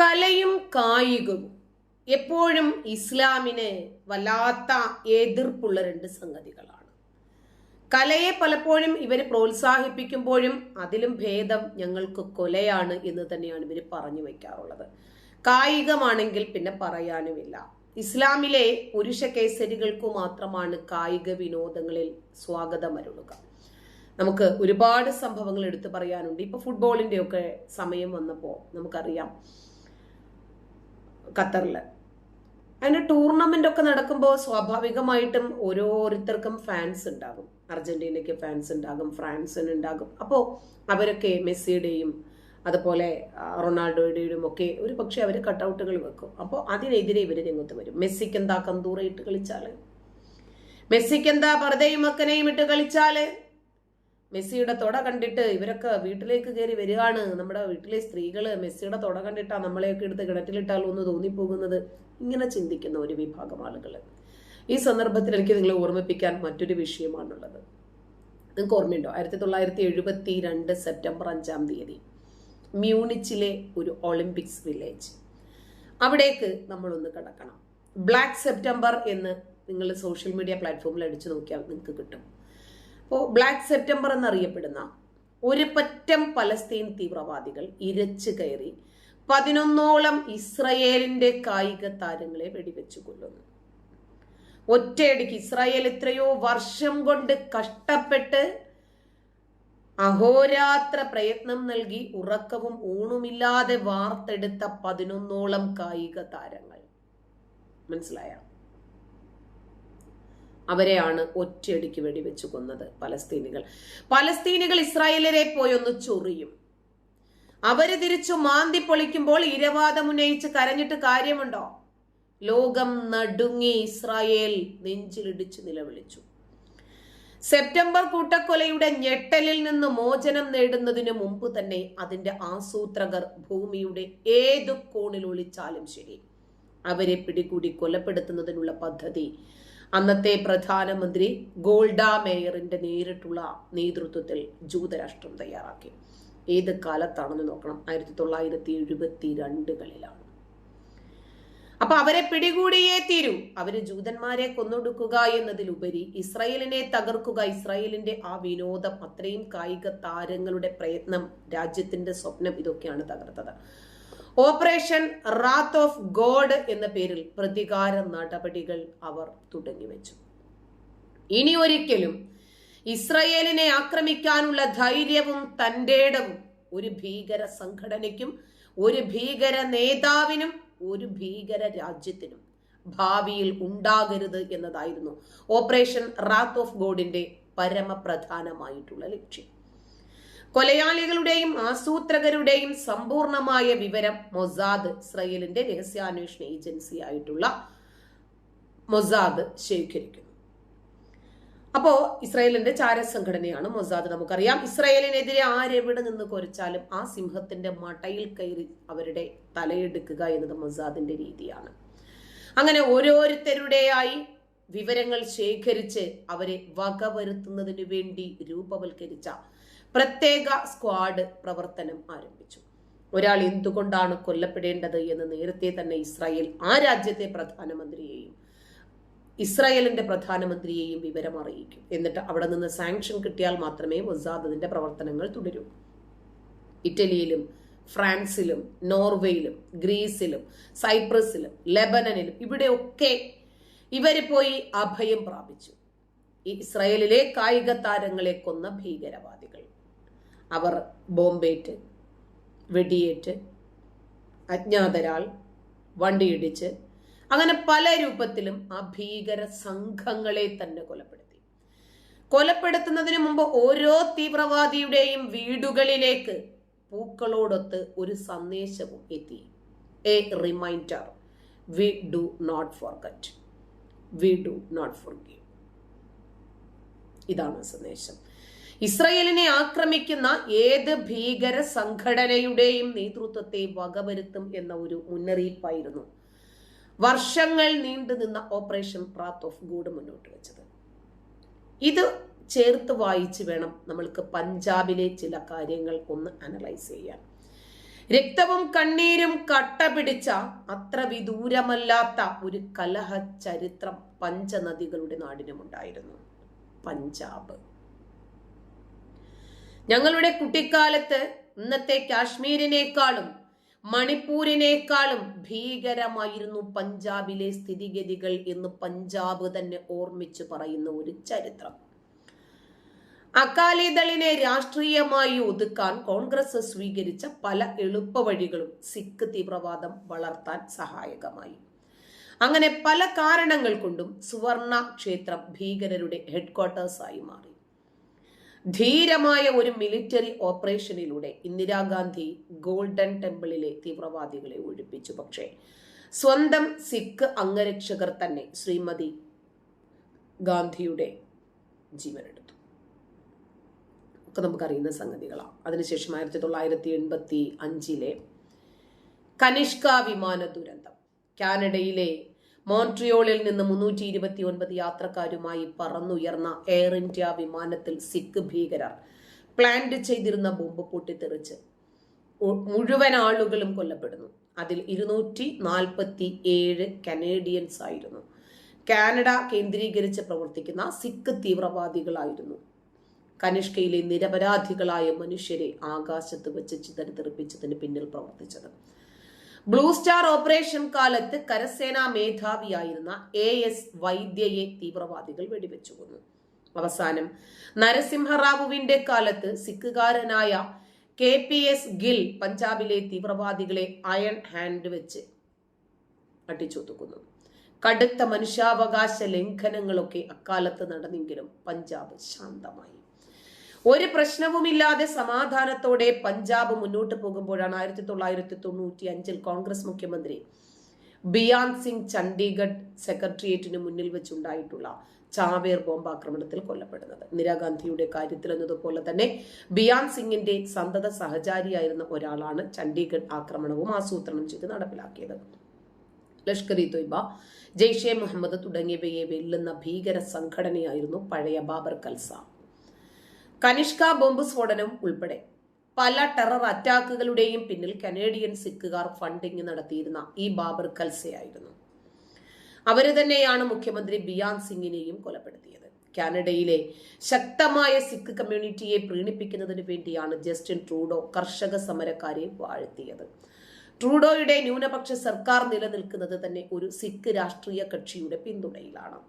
കലയും കായികവും എപ്പോഴും ഇസ്ലാമിന് വല്ലാത്ത എതിർപ്പുള്ള രണ്ട് സംഗതികളാണ്. കലയെ പലപ്പോഴും ഇവർ പ്രോത്സാഹിപ്പിക്കുമ്പോഴും അതിലും ഭേദം ഞങ്ങൾക്ക് കൊലയാണ് എന്ന് തന്നെയാണ് ഇവർ പറഞ്ഞു വയ്ക്കാറുള്ളത് കായികമാണെങ്കിൽ പിന്നെ പറയാനുമില്ല. ഇസ്ലാമിലെ പുരുഷ കേസരികൾക്കു മാത്രമാണ് കായിക വിനോദങ്ങളിൽ സ്വാഗതമരുളുക. നമുക്ക് ഒരുപാട് സംഭവങ്ങൾ എടുത്തു പറയാനുണ്ട്. ഇപ്പൊ ഫുട്ബോളിന്റെ ഒക്കെ സമയം വന്നപ്പോൾ നമുക്കറിയാം. ഖത്തറിൽ അതിന്റെ ടൂർണമെന്റ് ഒക്കെ നടക്കുമ്പോൾ സ്വാഭാവികമായിട്ടും ഓരോരുത്തർക്കും ഫാൻസ് ഉണ്ടാകും. അർജന്റീനയ്ക്ക് ഫാൻസ് ഉണ്ടാകും ഫ്രാൻസിന് ഉണ്ടാകും. അപ്പോൾ അവരൊക്കെ മെസ്സിയുടെയും അതുപോലെ റൊണാൾഡോയുടെയും ഒക്കെ ഒരു പക്ഷേ അവർ കട്ടൗട്ടുകൾ വെക്കും. അപ്പോൾ അതിനെതിരെ ഇവർ രംഗത്ത് വരും. മെസ്സിക്ക് എന്താ കന്തൂറയിട്ട് കളിച്ചാൽ മെസ്സിക്ക് എന്താ പർദ്ദയും മക്കനെയും ഇട്ട് കളിച്ചാൽ? മെസ്സിയുടെ തുട കണ്ടിട്ട് ഇവരൊക്കെ വീട്ടിലേക്ക് കയറി വരികയാണ്. നമ്മുടെ വീട്ടിലെ സ്ത്രീകൾ മെസ്സിയുടെ തുട കണ്ടിട്ടാ നമ്മളെയൊക്കെ എടുത്ത് കിണറ്റിലിട്ടാലോ എന്ന് തോന്നിപ്പോകുന്നത്. ഇങ്ങനെ ചിന്തിക്കുന്ന ഒരു വിഭാഗം ആളുകൾ ഈ സന്ദർഭത്തിൽ എനിക്ക് നിങ്ങളെ ഓർമ്മിപ്പിക്കാൻ മറ്റൊരു വിഷയമാണുള്ളത്. നിങ്ങൾക്ക് ഓർമ്മയുണ്ടോ? ആയിരത്തി തൊള്ളായിരത്തി എഴുപത്തി രണ്ട് സെപ്റ്റംബർ അഞ്ചാം തീയതി മ്യൂണിച്ചിലെ ഒരു ഒളിമ്പിക്സ് വില്ലേജ്. അവിടേക്ക് നമ്മളൊന്ന് കിടക്കണം. ബ്ലാക്ക് സെപ്റ്റംബർ എന്ന് നിങ്ങൾ സോഷ്യൽ മീഡിയ പ്ലാറ്റ്ഫോമിൽ അടിച്ചു നോക്കിയാൽ നിങ്ങൾക്ക് കിട്ടും. അപ്പോൾ ബ്ലാക്ക് സെപ്റ്റംബർ എന്നറിയപ്പെടുന്ന ഒരു പറ്റം പലസ്തീൻ തീവ്രവാദികൾ ഇരച്ചു കയറി പതിനൊന്നോളം ഇസ്രയേലിന്റെ കായിക താരങ്ങളെ വെടിവെച്ചു കൊല്ലുന്നു. ഒറ്റയടിക്ക് ഇസ്രായേൽ എത്രയോ വർഷം കൊണ്ട് കഷ്ടപ്പെട്ട് അഹോരാത്ര പ്രയത്നം നൽകി ഉറക്കവും ഊണുമില്ലാതെ വാർത്തെടുത്ത പതിനൊന്നോളം കായിക താരങ്ങൾ. മനസ്സിലായ? അവരെയാണ് ഒറ്റയടിക്ക് വെടിവെച്ച് കൊന്നത് പലസ്തീനികൾ. പലസ്തീനികൾ ഇസ്രായേലരെ പോയൊന്ന് ചൊറിയും. അവർ തിരിച്ചു മാന്തി പൊളിക്കുമ്പോൾ ഇരവാദം ഉന്നയിച്ച് കരഞ്ഞിട്ട് കാര്യമുണ്ടോ? ലോകം നടുങ്ങി ഇസ്രായേൽ നെഞ്ചിലിടിച്ച് നിലവിളിച്ചു. സെപ്റ്റംബർ കൂട്ടക്കൊലയുടെ ഞെട്ടലിൽ നിന്ന് മോചനം നേടുന്നതിന് മുമ്പ് തന്നെ അതിന്റെ ആസൂത്രകർ ഭൂമിയുടെ ഏതു കോണിൽ ഒളിച്ചാലും ശരി. അവരെ പിടികൂടി കൊലപ്പെടുത്തുന്നതിനുള്ള പദ്ധതി അന്നത്തെ പ്രധാനമന്ത്രി ഗോൾഡ മേയറിന്റെ നേരിട്ടുള്ള നേതൃത്വത്തിൽ ജൂതരാഷ്ട്രം തയ്യാറാക്കി. ഏത് കാലത്താണെന്ന് നോക്കണം. ആയിരത്തി തൊള്ളായിരത്തി എഴുപത്തി രണ്ടുകളിലാണ് അപ്പൊ അവരെ പിടികൂടിയേ തീരൂ. അവർ ജൂതന്മാരെ കൊന്നൊടുക്കുക എന്നതിലുപരി ഇസ്രായേലിനെ തകർക്കുക ഇസ്രായേലിന്റെ ആ വിനോദം അത്രയും കായിക താരങ്ങളുടെ പ്രയത്നം രാജ്യത്തിന്റെ സ്വപ്നം ഇതൊക്കെയാണ് തകർത്തത്. ഓപ്പറേഷൻ റാത്ത് ഓഫ് ഗോഡ് എന്ന പേരിൽ പ്രതികാര നടപടികൾ അവർ തുടങ്ങിവെച്ചു ഇനി ഒരിക്കലും ഇസ്രയേലിനെ ആക്രമിക്കാനുള്ള ധൈര്യവും തന്റെടവും ഒരു ഭീകര സംഘടനയ്ക്കും ഒരു ഭീകര നേതാവിനും ഒരു ഭീകര രാജ്യത്തിനും ഭാവിയിൽ ഉണ്ടാകരുത് എന്നതായിരുന്നു ഓപ്പറേഷൻ റാത്ത് ഓഫ് ഗോഡിന്റെ പരമപ്രധാനമായിട്ടുള്ള ലക്ഷ്യം. കൊലയാളികളുടെയും ആസൂത്രകരുടെയും സമ്പൂർണമായ വിവരം മൊസാദ് ഇസ്രയേലിന്റെ രഹസ്യാന്വേഷണ ഏജൻസി ആയിട്ടുള്ള മൊസാദ് ശേഖരിക്കുന്നു. അപ്പോ ഇസ്രായേലിന്റെ ചാരസംഘടനയാണ് മൊസാദ് നമുക്കറിയാം. ഇസ്രയേലിനെതിരെ ആരെവിടെ നിന്ന് കുരച്ചാലും ആ സിംഹത്തിന്റെ മടയിൽ കയറി അവരുടെ തലയെടുക്കുക എന്നത് മൊസാദിന്റെ രീതിയാണ്. അങ്ങനെ ഓരോരുത്തരുടെയായി വിവരങ്ങൾ ശേഖരിച്ച് അവരെ വകവരുത്തുന്നതിനു വേണ്ടി രൂപവൽക്കരിച്ച പ്രത്യേക സ്ക്വാഡ് പ്രവർത്തനം ആരംഭിച്ചു. ഒരാൾ എന്തുകൊണ്ടാണ് കൊല്ലപ്പെടേണ്ടത് എന്ന് നേരത്തെ തന്നെ ഇസ്രായേൽ ആ രാജ്യത്തെ പ്രധാനമന്ത്രിയെയും ഇസ്രായേലിന്റെ പ്രധാനമന്ത്രിയെയും വിവരം അറിയിക്കും. എന്നിട്ട് അവിടെ നിന്ന് സാങ്ഷൻ കിട്ടിയാൽ മാത്രമേ മൊസാദ് അതിന്റെ പ്രവർത്തനങ്ങൾ തുടരൂ. ഇറ്റലിയിലും ഫ്രാൻസിലും നോർവേയിലും ഗ്രീസിലും സൈപ്രസിലും ലെബനനിലും ഇവിടെയൊക്കെ ഇവർ പോയി അഭയം പ്രാപിച്ചു. ഇസ്രായേലിലെ കായിക താരങ്ങളെ കൊന്ന ഭീകരവാദികൾ. അവർ ബോംബേറ്റ് വെടിയേറ്റ് അജ്ഞാതരാൾ വണ്ടിയിടിച്ച് അങ്ങനെ പല രൂപത്തിലും ആ ഭീകര സംഘങ്ങളെ തന്നെ കൊലപ്പെടുത്തി. കൊലപ്പെടുത്തുന്നതിന് മുമ്പ് ഓരോ തീവ്രവാദിയുടെയും വീടുകളിലേക്ക് പൂക്കളോടൊത്ത് ഒരു സന്ദേശവും എത്തി. A reminder we do not forget we do not forgive ഇതാണ് സന്ദേശം. ഇസ്രയേലിനെ ആക്രമിക്കുന്ന ഏത് ഭീകര സംഘടനയുടെയും നേതൃത്വത്തെ വകവരുത്തും എന്ന ഒരു മുന്നറിയിപ്പായിരുന്നു. വർഷങ്ങൾ നീണ്ടു നിന്ന ഓപ്പറേഷൻ പ്രാത്ത് ഓഫ് ഗൂഡ് മുന്നോട്ട് വെച്ചത്. ഇത് ചേർത്ത് വായിച്ച് വേണം നമ്മൾക്ക് പഞ്ചാബിലെ ചില കാര്യങ്ങൾ ഒന്ന് അനലൈസ് ചെയ്യാൻ. രക്തവും കണ്ണീരും കട്ട പിടിച്ച അത്ര വിദൂരമല്ലാത്ത ഒരു കലഹ ചരിത്രം പഞ്ചനദികളുടെ നാടിനുമുണ്ടായിരുന്നു. പഞ്ചാബ്. ഞങ്ങളുടെ കുട്ടിക്കാലത്ത് ഇന്നത്തെ കാശ്മീരിനേക്കാളും മണിപ്പൂരിനേക്കാളും ഭീകരമായിരുന്നു പഞ്ചാബിലെ സ്ഥിതിഗതികൾ എന്ന് പഞ്ചാബ് തന്നെ ഓർമ്മിച്ച് പറയുന്ന ഒരു ചരിത്രം. അകാലിദളിനെ രാഷ്ട്രീയമായി ഒതുക്കാൻ കോൺഗ്രസ് സ്വീകരിച്ച പല എളുപ്പവഴികളും സിഖ് തീവ്രവാദം വളർത്താൻ സഹായകമായി. അങ്ങനെ പല കാരണങ്ങൾ കൊണ്ടും സുവർണ ക്ഷേത്രം ഭീകരരുടെ ഹെഡ്ക്വാർട്ടേഴ്സായി മാറി. ധീരമായ ഒരു മിലിറ്ററി ഓപ്പറേഷനിലൂടെ ഇന്ദിരാഗാന്ധി ഗോൾഡൻ ടെമ്പിളിലെ തീവ്രവാദികളെ ഒഴിപ്പിച്ചു. പക്ഷേ സ്വന്തം സിഖ് അംഗരക്ഷകർ തന്നെ ശ്രീമതി ഗാന്ധിയുടെ ജീവനെടുത്തു. ഒക്കെ നമുക്കറിയുന്ന സംഗതികളാണ്. അതിനുശേഷം ആയിരത്തി തൊള്ളായിരത്തി എൺപത്തി അഞ്ചിലെ കനിഷ്ക വിമാന ദുരന്തം കാനഡയിലെ മോൺട്രിയോളിൽ നിന്ന് മുന്നൂറ്റി ഇരുപത്തി ഒൻപത് യാത്രക്കാരുമായി പറന്നുയർന്ന എയർ ഇന്ത്യ വിമാനത്തിൽ സിഖ് ഭീകരർ പ്ലാന്റ് ചെയ്തിരുന്ന ബോംബ് പൊട്ടിത്തെറിച്ച് മുഴുവൻ ആളുകളും കൊല്ലപ്പെടുന്നു. അതിൽ ഇരുന്നൂറ്റി നാൽപ്പത്തി ഏഴ് കനേഡിയൻസ് ആയിരുന്നു. കാനഡ കേന്ദ്രീകരിച്ച് പ്രവർത്തിക്കുന്ന സിഖ് തീവ്രവാദികളായിരുന്നു. കനിഷ്കയിലെ നിരപരാധികളായ മനുഷ്യരെ ആകാശത്ത് വെച്ച് ചിതറിത്തെറിപ്പിച്ചതിന് പിന്നിൽ പ്രവർത്തിച്ചത് ബ്ലൂ സ്റ്റാർ ഓപ്പറേഷൻ കാലത്ത് കരസേനാ മേധാവിയായിരുന്ന എ എസ് വൈദ്യയെ തീവ്രവാദികൾ വെടിവെച്ചു കൊന്നു അവസാനം നരസിംഹറാവുവിന്റെ കാലത്ത് സിഖുകാരനായ കെ പി എസ് ഗിൽ പഞ്ചാബിലെ തീവ്രവാദികളെ അയൺ ഹാൻഡ് വെച്ച് അടിച്ചൊതുക്കുന്നു. കടുത്ത മനുഷ്യാവകാശ ലംഘനങ്ങളൊക്കെ അക്കാലത്ത് നടന്നെങ്കിലും പഞ്ചാബ് ശാന്തമായി. ഒരു പ്രശ്നവുമില്ലാതെ സമാധാനത്തോടെ പഞ്ചാബ് മുന്നോട്ട് പോകുമ്പോഴാണ് ആയിരത്തി തൊള്ളായിരത്തി തൊണ്ണൂറ്റി അഞ്ചിൽ കോൺഗ്രസ് മുഖ്യമന്ത്രി ബിയാൻ സിംഗ് ചണ്ഡീഗഡ് സെക്രട്ടേറിയറ്റിന് മുന്നിൽ വെച്ചുണ്ടായിട്ടുള്ള ചാവേർ ബോംബാക്രമണത്തിൽ കൊല്ലപ്പെടുന്നത്. ഇന്ദിരാഗാന്ധിയുടെ കാര്യത്തിൽ എന്നതുപോലെ തന്നെ ബിയാൻ സിംഗിന്റെ സന്തത സഹചാരിയായിരുന്ന ഒരാളാണ് ചണ്ഡീഗഡ് ആക്രമണവും ആസൂത്രണം ചെയ്ത് നടപ്പിലാക്കിയത്. ലഷ്കർ ഇ തൊയ്ബ ജെയ്ഷെ മുഹമ്മദ് തുടങ്ങിയവയെ വെല്ലുന്ന ഭീകര സംഘടനയായിരുന്നു പഴയ ബാബർ കൽസ. കനിഷ്ക ബോംബ് സ്ഫോടനം ഉൾപ്പെടെ. പല ടെറർ അറ്റാക്കുകളുടെയും പിന്നിൽ കനേഡിയൻ സിഖുകാർ ഫണ്ടിങ് നടത്തിയിരുന്ന ഈ ബാബർ കൽസയായിരുന്നു അവർ തന്നെയാണ് മുഖ്യമന്ത്രി ബിയാൻ സിംഗിനെയും കൊലപ്പെടുത്തിയത്. കാനഡയിലെ ശക്തമായ സിഖ് കമ്മ്യൂണിറ്റിയെ പ്രീണിപ്പിക്കുന്നതിന് വേണ്ടിയാണ് ജസ്റ്റിൻ ട്രൂഡോ കർഷക സമരക്കാരെ വാഴ്ത്തിയത്. ട്രൂഡോയുടെ ന്യൂനപക്ഷ സർക്കാർ നിലനിൽക്കുന്നത് തന്നെ ഒരു സിഖ് രാഷ്ട്രീയ കക്ഷിയുടെ പിന്തുണയിലാണ്.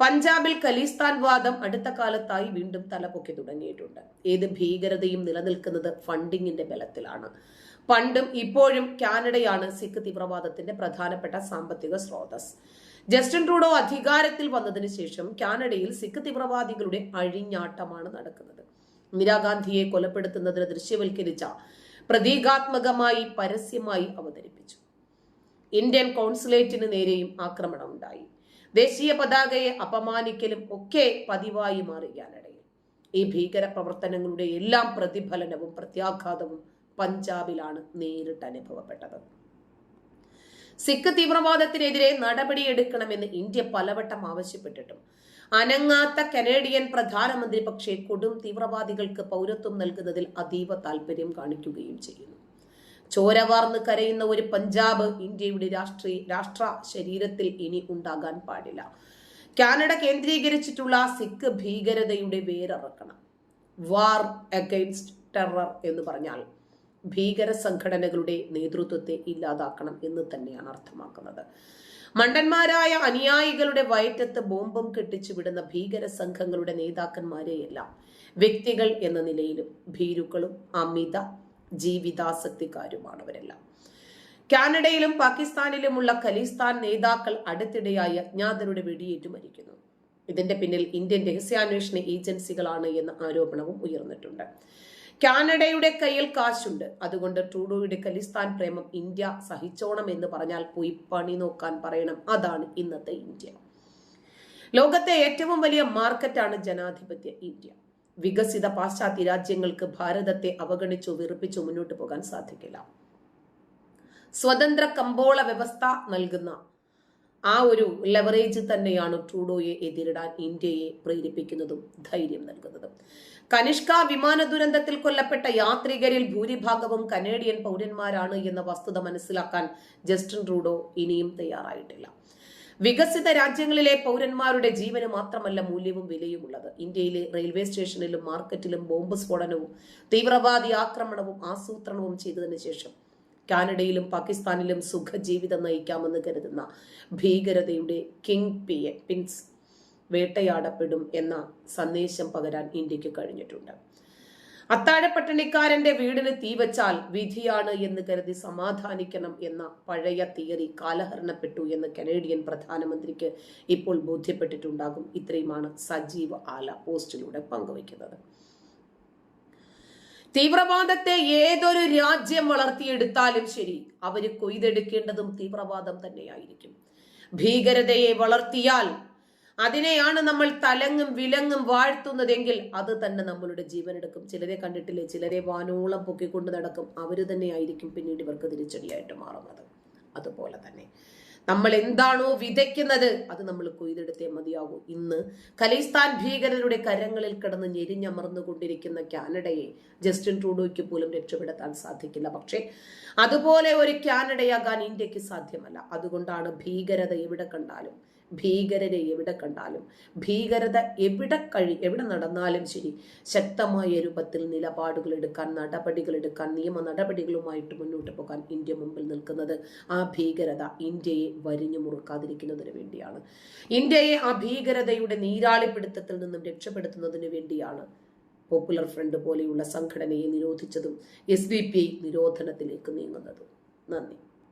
പഞ്ചാബിൽ ഖലിസ്ഥാൻ വാദം അടുത്ത കാലത്തായി വീണ്ടും തലപൊക്കി തുടങ്ങിയിട്ടുണ്ട്. ഏത് ഭീകരതയും നിലനിൽക്കുന്നത് ഫണ്ടിങ്ങിന്റെ ബലത്തിലാണ്. പണ്ടും ഇപ്പോഴും കാനഡയാണ് സിഖ് തീവ്രവാദത്തിന്റെ പ്രധാനപ്പെട്ട സാമ്പത്തിക സ്രോതസ് ജസ്റ്റിൻ ട്രൂഡോ അധികാരത്തിൽ വന്നതിന് ശേഷം കാനഡയിൽ സിഖ് തീവ്രവാദികളുടെ അഴിഞ്ഞാട്ടമാണ് നടക്കുന്നത്. ഇന്ദിരാഗാന്ധിയെ കൊലപ്പെടുത്തുന്നതിന് ദൃശ്യവൽക്കരിച്ച പ്രതീകാത്മകമായി പരസ്യമായി അവതരിപ്പിച്ചു. ഇന്ത്യൻ കോൺസുലേറ്റിന് നേരെയും ആക്രമണം ഉണ്ടായി ദേശീയ പതാകയെ അപമാനിക്കലും ഒക്കെ പതിവായി മാറിയാനിടയിൽ ഈ ഭീകര പ്രവർത്തനങ്ങളുടെ എല്ലാം പ്രതിഫലനവും പ്രത്യാഘാതവും പഞ്ചാബിലാണ് നേരിട്ട് അനുഭവപ്പെട്ടത്. സിഖ് തീവ്രവാദത്തിനെതിരെ നടപടിയെടുക്കണമെന്ന് ഇന്ത്യ പലവട്ടം ആവശ്യപ്പെട്ടിട്ടും അനങ്ങാത്ത കനേഡിയൻ പ്രധാനമന്ത്രി പക്ഷേ കൊടും തീവ്രവാദികൾക്ക് പൗരത്വം നൽകുന്നതിൽ അതീവ താല്പര്യം കാണിക്കുകയും ചെയ്യുന്നു. ചോരവാർന്ന് കരയുന്ന ഒരു പഞ്ചാബ് ഇന്ത്യയുടെ രാഷ്ട്രീയ രാഷ്ട്ര ശരീരത്തിൽ ഇനി ഉണ്ടാകാൻ പാടില്ല. കാനഡ കേന്ദ്രീകരിച്ചിട്ടുള്ള സിഖ് ഭീകരതയുടെ വേരറക്കണം. വാർ അഗെയിൻസ്റ്റ് ടെറർ എന്ന് പറഞ്ഞാൽ ഭീകര സംഘടനകളുടെ നേതൃത്വത്തെ ഇല്ലാതാക്കണം എന്ന് തന്നെയാണ് അർത്ഥമാക്കുന്നത്. മണ്ടന്മാരായ അനുയായികളുടെ വയറ്റത്ത് ബോംബും കെട്ടിച്ചു വിടുന്ന ഭീകര സംഘങ്ങളുടെ നേതാക്കന്മാരെയെല്ലാം വ്യക്തികൾ എന്ന നിലയിലും ഭീരുക്കളും അമിത ജീവിതാസക്തിക്കാരുമാണ് അവരെല്ലാം കാനഡയിലും പാകിസ്ഥാനിലുമുള്ള ഖലിസ്ഥാൻ നേതാക്കൾ അടുത്തിടെയായി അജ്ഞാതരുടെ വെടിയേറ്റു മരിക്കുന്നു. ഇതിന്റെ പിന്നിൽ ഇന്ത്യൻ രഹസ്യാന്വേഷണ ഏജൻസികളാണ് എന്ന ആരോപണവും ഉയർന്നിട്ടുണ്ട്. കാനഡയുടെ കയ്യിൽ കാശുണ്ട്. അതുകൊണ്ട് ട്രൂഡോയുടെ ഖലിസ്ഥാൻ പ്രേമം ഇന്ത്യ സഹിച്ചോണം എന്ന് പറഞ്ഞാൽ പോയി പണി നോക്കാൻ പറയണം. അതാണ് ഇന്നത്തെ ഇന്ത്യ. ലോകത്തെ ഏറ്റവും വലിയ മാർക്കറ്റാണ് ജനാധിപത്യ ഇന്ത്യ. വികസിത പാശ്ചാത്യ രാജ്യങ്ങൾക്ക് ഭാരതത്തെ അവഗണിച്ചു വിറപ്പിച്ചു മുന്നോട്ട് പോകാൻ സാധിക്കില്ല. സ്വതന്ത്ര കമ്പോള വ്യവസ്ഥ നൽകുന്ന ആ ഒരു ലെവറേജ് തന്നെയാണ് ട്രൂഡോയെ എതിരിടാൻ ഇന്ത്യയെ പ്രേരിപ്പിക്കുന്നതും ധൈര്യം നൽകുന്നതും. കനിഷ്ക വിമാന ദുരന്തത്തിൽ കൊല്ലപ്പെട്ട യാത്രികരിൽ ഭൂരിഭാഗവും കനേഡിയൻ പൗരന്മാരാണ് എന്ന വസ്തുത മനസ്സിലാക്കാൻ ജസ്റ്റിൻ ട്രൂഡോ ഇനിയും തയ്യാറായിട്ടില്ല. വികസിത രാജ്യങ്ങളിലെ പൗരന്മാരുടെ ജീവന് മാത്രമല്ല മൂല്യവും വിലയുമുള്ളത്. ഇന്ത്യയിലെ റെയിൽവേ സ്റ്റേഷനിലും മാർക്കറ്റിലും ബോംബ് സ്ഫോടനവും തീവ്രവാദി ആക്രമണവും ആസൂത്രണവും ചെയ്തതിനു ശേഷം കാനഡയിലും പാകിസ്ഥാനിലും സുഖജീവിതം നയിക്കാമെന്ന് കരുതുന്ന ഭീകരതയുടെ കിങ് പി പിൻസ് വേട്ടയാടപ്പെടും എന്ന സന്ദേശം പകരാൻ ഇന്ത്യയ്ക്ക് കഴിഞ്ഞിട്ടുണ്ട്. അത്താഴപ്പട്ടിണിക്കാരന്റെ വീടിന് തീവച്ചാൽ വിധിയാണ് എന്ന് കരുതി സമാധാനിക്കണം എന്ന പഴയ തിയറി കാലഹരണപ്പെട്ടു എന്ന് കനേഡിയൻ പ്രധാനമന്ത്രിക്ക് ഇപ്പോൾ ബോധ്യപ്പെട്ടിട്ടുണ്ടാകും. ഇത്രയുമാണ് സജീവ് ആല പോസ്റ്റിലൂടെ പങ്കുവയ്ക്കുന്നത്. തീവ്രവാദത്തെ ഏതൊരു രാജ്യം വളർത്തിയെടുത്താലും ശരി അവർ കൊയ്തെടുക്കേണ്ടതും തീവ്രവാദം തന്നെയായിരിക്കും. ഭീകരതയെ വളർത്തിയാൽ അതിനെയാണ് നമ്മൾ തലങ്ങും വിലങ്ങും വാഴ്ത്തുന്നതെങ്കിൽ അത് തന്നെ നമ്മളുടെ ജീവനെടുക്കും ചിലരെ കണ്ടിട്ടില്ലേ? ചിലരെ വാനോളം പൊക്കിക്കൊണ്ട് നടക്കും. അവർ തന്നെയായിരിക്കും പിന്നീട് ഇവർക്ക് തിരിച്ചടിയായിട്ട് മാറുന്നത്. അതുപോലെ തന്നെ. നമ്മൾ എന്താണോ വിതയ്ക്കുന്നത് അത് നമ്മൾ കൊയ്തെടുത്തേ മതിയാകൂ ഇന്ന് ഖലിസ്ഥാൻ ഭീകരരുടെ കരങ്ങളിൽ കിടന്ന് ഞെരിഞ്ഞമർന്നുകൊണ്ടിരിക്കുന്ന കാനഡയെ ജസ്റ്റിൻ ട്രൂഡോയ്ക്ക് പോലും രക്ഷപ്പെടുത്താൻ സാധിക്കില്ല. പക്ഷേ അതുപോലെ ഒരു കാനഡയാകാൻ ഇന്ത്യയ്ക്ക് സാധ്യമല്ല. അതുകൊണ്ടാണ് ഭീകരത എവിടെ കണ്ടാലും ഭീകരരെ എവിടെ കണ്ടാലും ഭീകരത എവിടെ കഴി എവിടെ നടന്നാലും ശരി ശക്തമായ രൂപത്തിൽ നിലപാടുകൾ എടുക്കാൻ നടപടികൾ എടുക്കാൻ നിയമ നടപടികളുമായിട്ട് മുന്നോട്ട് പോകാൻ ഇന്ത്യ മുമ്പിൽ നിൽക്കുന്നത് ആ ഭീകരത ഇന്ത്യയെ വരിഞ്ഞു മുറുക്കാതിരിക്കുന്നതിന് വേണ്ടിയാണ്. ഇന്ത്യയെ ആ ഭീകരതയുടെ നീരാളിപ്പിടുത്തത്തിൽ നിന്നും രക്ഷപ്പെടുത്തുന്നതിന് വേണ്ടിയാണ് പോപ്പുലർ ഫ്രണ്ട് പോലെയുള്ള സംഘടനയെ നിരോധിച്ചതും എസ് ഡി പി നിരോധനത്തിലേക്ക് നീങ്ങുന്നതും. നന്ദി.